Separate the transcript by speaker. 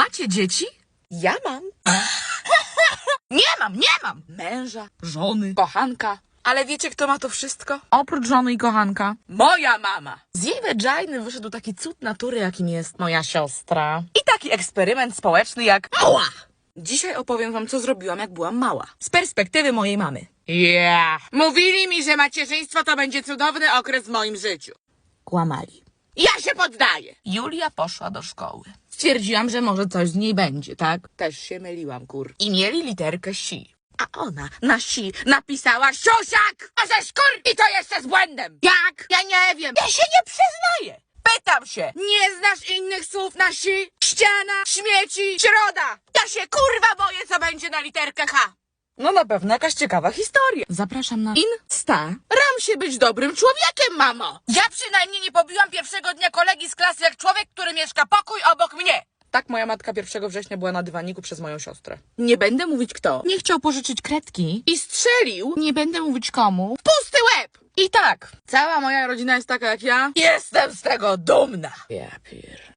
Speaker 1: Macie dzieci?
Speaker 2: Ja mam.
Speaker 1: Nie mam, nie mam! Męża, żony, kochanka. Ale wiecie, kto ma to wszystko? Oprócz żony i kochanka. Moja mama! Z jej vaginy wyszedł taki cud natury, jakim jest moja siostra. I taki eksperyment społeczny jak mała! Dzisiaj opowiem wam, co zrobiłam, jak byłam mała. Z perspektywy mojej mamy. Yeah! Mówili mi, że macierzyństwo to będzie cudowny okres w moim życiu. Kłamali. Ja się poddaję! Julia poszła do szkoły. Stwierdziłam, że może coś z niej będzie, tak? Też się myliłam, kur. I mieli literkę si. A ona na si napisała siosiak! A ze skór! I to jeszcze z błędem! Jak? Ja nie wiem. Ja się nie przyznaję. Pytam się, nie znasz innych słów na si? Ściana, śmieci, środa! Ja się kurwa boję, co będzie na literkę H. No na pewno jakaś ciekawa historia. Zapraszam na Insta. Się być dobrym człowiekiem, mamo. Ja przynajmniej nie pobiłam pierwszego dnia kolegi z klasy jak człowiek, który mieszka pokój obok mnie. Tak moja matka 1 września była na dywaniku przez moją siostrę. Nie będę mówić kto. Nie chciał pożyczyć kredki i strzelił. Nie będę mówić komu. w Pusty łeb! I tak, cała moja rodzina jest taka jak ja. Jestem z tego dumna. Ja pier...